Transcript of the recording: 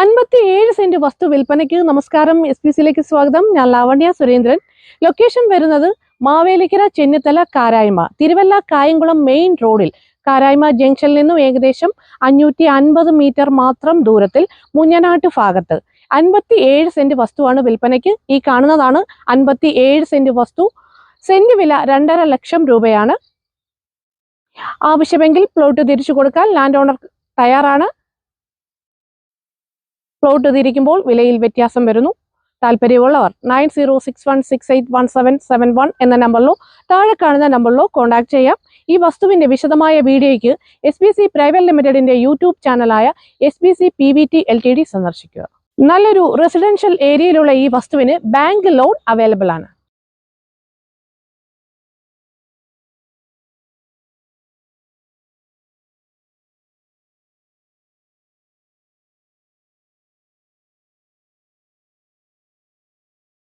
അൻപത്തി ഏഴ് സെന്റ് വസ്തു വിൽപ്പനയ്ക്ക് നമസ്കാരം എസ് പി സിയിലേക്ക് സ്വാഗതം. ഞാൻ ലാവണ്യ സുരേന്ദ്രൻ. ലൊക്കേഷൻ വരുന്നത് മാവേലിക്കര ചെന്നിത്തല കാരായ്മ തിരുവല്ല കായംകുളം മെയിൻ റോഡിൽ. കാരായ്മ ജംഗ്ഷനിൽ നിന്നും ഏകദേശം അഞ്ഞൂറ്റി അൻപത് മീറ്റർ മാത്രം ദൂരത്തിൽ മുഞ്ഞനാട്ട് ഭാഗത്ത്. അൻപത്തി ഏഴ് സെന്റ് വസ്തുവാണ് വിൽപ്പനയ്ക്ക്. ഈ കാണുന്നതാണ് അൻപത്തി ഏഴ് സെന്റ് വസ്തു. സെന്റ് വില രണ്ടര ലക്ഷം രൂപയാണ്. ആവശ്യമെങ്കിൽ പ്ലോട്ട് തിരിച്ചു കൊടുക്കാൻ ലാൻഡ് ഓണർ തയ്യാറാണ്. പ്ലോട്ട് തിരിക്കുമ്പോൾ വിലയിൽ വ്യത്യാസം വരുന്നു. താല്പര്യമുള്ളവർ nine zero six one six eight one seven seven one എന്ന നമ്പറിലോ താഴെ കാണുന്ന നമ്പറിലോ കോൺടാക്ട് ചെയ്യാം. ഈ വസ്തുവിന്റെ വിശദമായ വീഡിയോയ്ക്ക് എസ് ബി സി പ്രൈവറ്റ് ലിമിറ്റഡിന്റെ YouTube ചാനലായ S B C P V T L T D സന്ദർശിക്കുക. നല്ലൊരു റെസിഡൻഷ്യൽ ഏരിയയിലുള്ള ഈ വസ്തുവിന് ബാങ്ക് ലോൺ അവൈലബിൾ ആണ്.